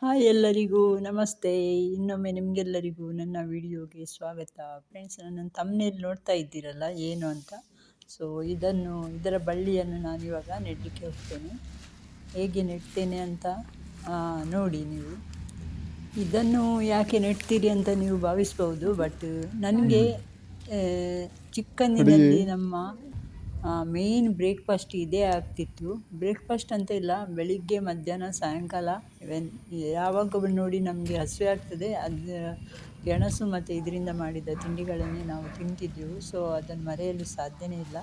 Hi ಎಲ್ಲರಿಗೂ ನಮಸ್ತೆ. ಇನ್ನೊಮ್ಮೆ ನಿಮಗೆಲ್ಲರಿಗೂ ನನ್ನ ವಿಡಿಯೋಗೆ ಸ್ವಾಗತ. ಫ್ರೆಂಡ್ಸ್ ನನ್ನ ತಮ್ಮನೇಲಿ ನೋಡ್ತಾ ಇದ್ದೀರಲ್ಲ ಏನು ಅಂತ? ಸೊ ಇದನ್ನು ಇದರ ಬಳ್ಳಿಯನ್ನು ನಾನು ಇವಾಗ ನೆಡಲಿಕ್ಕೆ ಹೋಗ್ತೇನೆ. ಹೇಗೆ ನೆಡ್ತೇನೆ ಅಂತ ನೋಡಿ ನೀವು. ಇದನ್ನು ಯಾಕೆ ನೆಡ್ತೀರಿ ಅಂತ ನೀವು ಭಾವಿಸ್ಬೋದು ಬಟ್ ನನಗೆ ಚಿಕ್ಕಂದಿನಲ್ಲಿ ನಮ್ಮ ಮೇಯ್ನ್ ಬ್ರೇಕ್ಫಾಸ್ಟ್ ಇದೇ ಆಗ್ತಿತ್ತು. ಬ್ರೇಕ್ಫಾಸ್ಟ್ ಅಂತ ಇಲ್ಲ, ಬೆಳಿಗ್ಗೆ, ಮಧ್ಯಾಹ್ನ, ಸಾಯಂಕಾಲ ವೆನ್ ಯಾವಾಗ ನೋಡಿ ನಮಗೆ ಹಸಿವೆ ಆಗ್ತದೆ. ಅದು ಗೆಣಸು ಮತ್ತು ಇದರಿಂದ ಮಾಡಿದ ತಿಂಡಿಗಳನ್ನೇ ನಾವು ತಿಂತಿದ್ದೆವು. ಸೊ ಅದನ್ನು ಮರೆಯಲು ಸಾಧ್ಯನೇ ಇಲ್ಲ.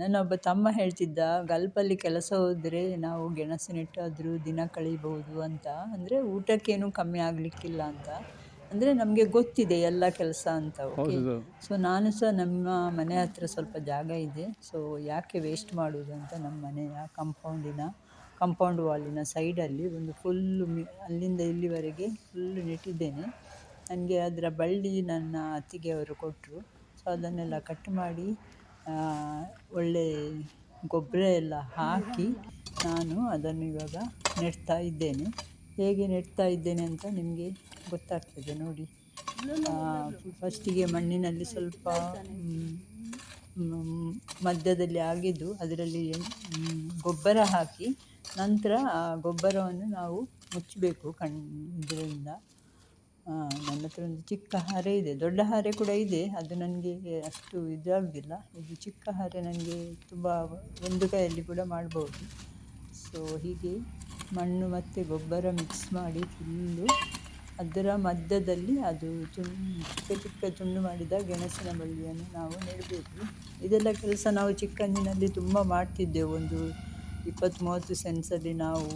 ನನ್ನೊಬ್ಬ ತಮ್ಮ ಹೇಳ್ತಿದ್ದ, ಗಲ್ಪಲ್ಲಿ ಕೆಲಸ ಹೋದರೆ ನಾವು ಗೆಣಸು ನೆಟ್ಟಾದರೂ ದಿನ ಕಳೀಬಹುದು ಅಂತ. ಅಂದರೆ ಊಟಕ್ಕೇನು ಕಮ್ಮಿ ಆಗಲಿಕ್ಕಿಲ್ಲ ಅಂತ. ಅಂದರೆ ನಮಗೆ ಗೊತ್ತಿದೆ ಎಲ್ಲ ಕೆಲಸ ಅಂತ ಓಕೆ ಸೊ ನಾನು ಸಹ ನಮ್ಮ ಮನೆ ಹತ್ರ ಸ್ವಲ್ಪ ಜಾಗ ಇದೆ. ಸೊ ಯಾಕೆ ವೇಸ್ಟ್ ಮಾಡೋದು ಅಂತ ನಮ್ಮ ಮನೆಯ ಕಂಪೌಂಡಿನ ಕಂಪೌಂಡ್ ವಾಲಿನ ಸೈಡಲ್ಲಿ ಒಂದು ಫುಲ್ಲು ಮಿ ಅಲ್ಲಿಂದ ಇಲ್ಲಿವರೆಗೆ ಫುಲ್ಲು ನೆಟ್ಟಿದ್ದೇನೆ ನನಗೆ ಅದರ ಬಳ್ಳಿ ನನ್ನ ಅತ್ತಿಗೆಯವರು ಕೊಟ್ಟರು ಸೊ ಅದನ್ನೆಲ್ಲ ಕಟ್ ಮಾಡಿ ಒಳ್ಳೆ ಗೊಬ್ಬರ ಎಲ್ಲ ಹಾಕಿ ನಾನು ಅದನ್ನು ಇವಾಗ ನೆಡ್ತಾ ಇದ್ದೇನೆ. ಹೇಗೆ ನೆಡ್ತಾ ಇದ್ದೇನೆ ಅಂತ ನಿಮಗೆ ಗೊತ್ತಾಗ್ತದೆ ನೋಡಿ. ಫಸ್ಟಿಗೆ ಮಣ್ಣಿನಲ್ಲಿ ಸ್ವಲ್ಪ ಮಧ್ಯದಲ್ಲಿ ಆಗಿದ್ದು ಅದರಲ್ಲಿ ಗೊಬ್ಬರ ಹಾಕಿ ನಂತರ ಆ ಗೊಬ್ಬರವನ್ನು ನಾವು ಮುಚ್ಚಬೇಕು ಕಣ್, ಇದರಿಂದ. ನನ್ನ ಹತ್ರ ಒಂದು ಚಿಕ್ಕ ಹಾರೆ ಇದೆ, ದೊಡ್ಡ ಹಾರೆ ಕೂಡ ಇದೆ, ಅದು ನನಗೆ ಅಷ್ಟು ಇದಾಗುವುದಿಲ್ಲ ಇದು ಚಿಕ್ಕ ಹಾರೆ ನನಗೆ ತುಂಬ ಒಂದು ಕೈಯಲ್ಲಿ ಕೂಡ ಮಾಡ್ಬೋದು. ಸೊ ಹೀಗೆ ಮಣ್ಣು ಮತ್ತು ಗೊಬ್ಬರ ಮಿಕ್ಸ್ ಮಾಡಿ ತಿಂದು ಅದರ ಮಧ್ಯದಲ್ಲಿ ಅದು ತುಂಡು ಚಿಕ್ಕ ಚಿಕ್ಕ ತುಂಡು ಮಾಡಿದ ಗೆಣಸಿನ ಬಳ್ಳಿಯನ್ನು ನಾವು ನೆಡಬೇಕು. ಇದೆಲ್ಲ ಕೆಲಸ ನಾವು ಚಿಕ್ಕಂದಿನಲ್ಲಿ ತುಂಬ ಮಾಡ್ತಿದ್ದೆವು. ಒಂದು ಇಪ್ಪತ್ತು ಮೂವತ್ತು ಸೆನ್ಸಲ್ಲಿ ನಾವು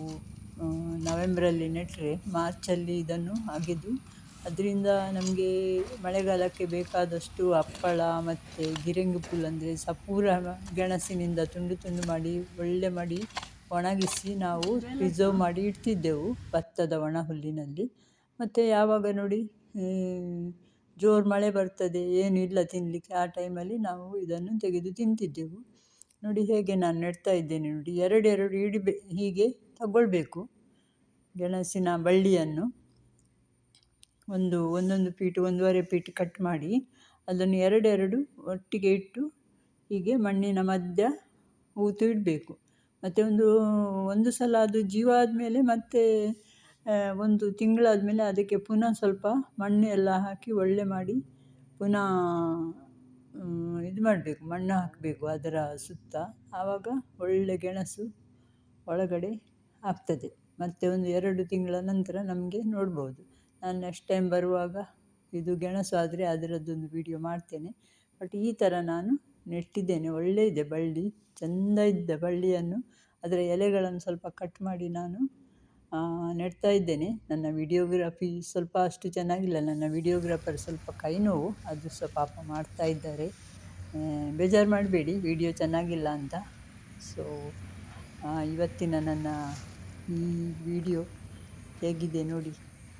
ನವೆಂಬರಲ್ಲಿ ನೆಟ್ಟರೆ ಮಾರ್ಚಲ್ಲಿ ಇದನ್ನು ಅಗೆದು ಅದರಿಂದ ನಮಗೆ ಮಳೆಗಾಲಕ್ಕೆ ಬೇಕಾದಷ್ಟು ಹಪ್ಪಳ ಮತ್ತು ಗಿರಂಗಿ ಪುಲ್ ಅಂದರೆ ಸಪೂರ ಗೆಣಸಿನಿಂದ ತುಂಡು ತುಂಡು ಮಾಡಿ, ಒಳ್ಳೆ ಮಾಡಿ ಒಣಗಿಸಿ ನಾವು ಪ್ರಿಸರ್ವ್ ಮಾಡಿ ಇಡ್ತಿದ್ದೆವು ಭತ್ತದ ಒಣ ಹುಲ್ಲಿನಲ್ಲಿ. ಮತ್ತು ಯಾವಾಗ ನೋಡಿ ಜೋರು ಮಳೆ ಬರ್ತದೆ ಏನಿಲ್ಲ ತಿನ್ನಲಿಕ್ಕೆ ಆ ಟೈಮಲ್ಲಿ ನಾವು ಇದನ್ನು ತೆಗೆದು ತಿಂತಿದ್ದೆವು. ನೋಡಿ ಹೇಗೆ ನಾನು ನೆಡ್ತಾ ಇದ್ದೇನೆ ನೋಡಿ, ಎರಡೆರಡು ಇಡೀ ಹೀಗೆ ತಗೊಳ್ಬೇಕು. ಗೆಣಸಿನ ಬಳ್ಳಿಯನ್ನು ಒಂದು, ಒಂದೊಂದು ಫೀಟ್ ಒಂದೂವರೆ ಫೀಟ್ ಕಟ್ ಮಾಡಿ, ಅದನ್ನು ಎರಡೆರಡು ಒಟ್ಟಿಗೆ ಇಟ್ಟು ಹೀಗೆ ಮಣ್ಣಿನ ಮಧ್ಯ ಹೂತು ಇಡಬೇಕು. ಮತ್ತು ಒಂದು ಒಂದು ಸಲ ಅದು ಜೀವ ಆದಮೇಲೆ ಮತ್ತೆ ಒಂದು ತಿಂಗಳಾದಮೇಲೆ ಅದಕ್ಕೆ ಪುನಃ ಸ್ವಲ್ಪ ಮಣ್ಣು ಎಲ್ಲ ಹಾಕಿ ಒಳ್ಳೆ ಮಾಡಿ ಪುನಃ ಇದು ಮಾಡಬೇಕು, ಮಣ್ಣು ಹಾಕಬೇಕು ಅದರ ಸುತ್ತ. ಆವಾಗ ಒಳ್ಳೆ ಗೆಣಸು ಒಳಗಡೆ ಆಗ್ತದೆ. ಮತ್ತು ಒಂದು ಎರಡು ತಿಂಗಳ ನಂತರ ನಮಗೆ ನೋಡ್ಬೋದು. ನಾನು ನೆಕ್ಸ್ಟ್ ಟೈಮ್ ಬರುವಾಗ ಇದು ಗೆಣಸು ಆದರೆ ಅದರದ್ದೊಂದು ವೀಡಿಯೋ ಮಾಡ್ತೇನೆ. ಬಟ್ ಈ ಥರ ನಾನು ನೆಟ್ಟಿದ್ದೇನೆ ಒಳ್ಳೆ ಇದೆ ಬಳ್ಳಿ, ಚೆಂದ ಇದ್ದ ಬಳ್ಳಿಯನ್ನು. ಅದರ ಎಲೆಗಳನ್ನು ಸ್ವಲ್ಪ ಕಟ್ ಮಾಡಿ ನಾನು ನೆಡ್ತಾ ಇದ್ದೇನೆ. ನನ್ನ ವಿಡಿಯೋಗ್ರಫಿ ಸ್ವಲ್ಪ ಅಷ್ಟು ಚೆನ್ನಾಗಿಲ್ಲ. ನನ್ನ ವಿಡಿಯೋಗ್ರಾಫರ್ ಸ್ವಲ್ಪ ಕೈ ನೋವು, ಅದು ಸಹ ಪಾಪ ಮಾಡ್ತಾ ಇದ್ದಾರೆ. ಬೇಜಾರು ಮಾಡಬೇಡಿ ವಿಡಿಯೋ ಚೆನ್ನಾಗಿಲ್ಲ ಅಂತ. ಸೊ ಇವತ್ತಿನ ನನ್ನ ಈ ವಿಡಿಯೋ ಹೇಗಿದೆ ನೋಡಿ.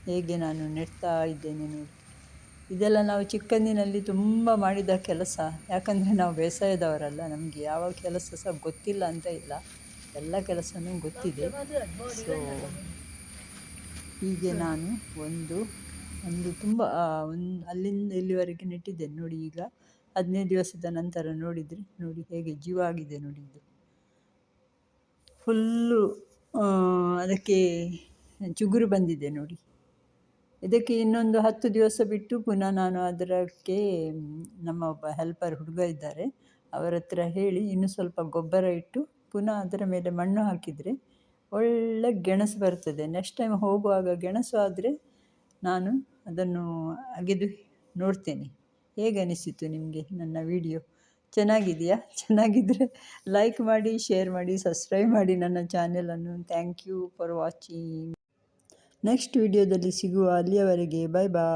ಹೇಗೆ ನಾನು ನೆಡ್ತಾ ಇದ್ದೇನೆ ನೋಡಿ. ಇದೆಲ್ಲ ನಾವು ಚಿಕ್ಕಂದಿನಲ್ಲಿ ತುಂಬ ಮಾಡಿದ ಕೆಲಸ. ಯಾಕಂದರೆ ನಾವು ಬೇಸಾಯದವರಲ್ಲ, ನಮಗೆ ಯಾವ ಕೆಲಸ ಸಹ ಗೊತ್ತಿಲ್ಲ ಅಂತ ಇಲ್ಲ. ಎಲ್ಲ ಕೆಲಸವೂ ಗೊತ್ತಿದೆ. ಸೊ ಹೀಗೆ ನಾನು ಒಂದು ಒಂದು ತುಂಬ ಒಂದು ಅಲ್ಲಿಂದ ಇಲ್ಲಿವರೆಗೆ ನೆಟ್ಟಿದ್ದೇನೆ. ನೋಡಿ ಈಗ ಹದಿನೈದು ದಿವಸದ ನಂತರ ನೋಡಿದರೆ, ನೋಡಿ ಹೇಗೆ ಜೀವ ಆಗಿದೆ ನೋಡಿ ಇದು. ಫುಲ್ಲು ಅದಕ್ಕೆ ಚಿಗುರು ಬಂದಿದೆ ನೋಡಿ. ಇದಕ್ಕೆ ಇನ್ನೊಂದು ಹತ್ತು ದಿವಸ ಬಿಟ್ಟು ಪುನಃ ನಾನು ಅದಕ್ಕೆ ನಮ್ಮ ಒಬ್ಬ ಹೆಲ್ಪರ್ ಹುಡುಗ ಇದ್ದಾರೆ. ಅವರ ಹತ್ರ ಹೇಳಿ ಇನ್ನೂ ಸ್ವಲ್ಪ ಗೊಬ್ಬರ ಇಟ್ಟು ಪುನಃ ಅದರ ಮೇಲೆ ಮಣ್ಣು ಹಾಕಿದರೆ ಒಳ್ಳೆ ಗೆಣಸು ಬರ್ತದೆ. ನೆಕ್ಸ್ಟ್ ಟೈಮ್ ಹೋಗುವಾಗ ಗೆಣಸು ಆದರೆ ನಾನು ಅದನ್ನು ಅಗೆದು ನೋಡ್ತೇನೆ. ಹೇಗೆ ಅನಿಸಿತು ನಿಮಗೆ ನನ್ನ ವಿಡಿಯೋ ಚೆನ್ನಾಗಿದೆಯಾ? ಚೆನ್ನಾಗಿದ್ದರೆ ಲೈಕ್ ಮಾಡಿ ಶೇರ್ ಮಾಡಿ ಸಬ್ಸ್ಕ್ರೈಬ್ ಮಾಡಿ ನನ್ನ ಚಾನೆಲನ್ನು thank you for watching next ವಿಡಿಯೋದಲ್ಲಿ ಸಿಗುವ ಅಲ್ಲಿಯವರೆಗೆ ಬಾಯ್ ಬಾಯ್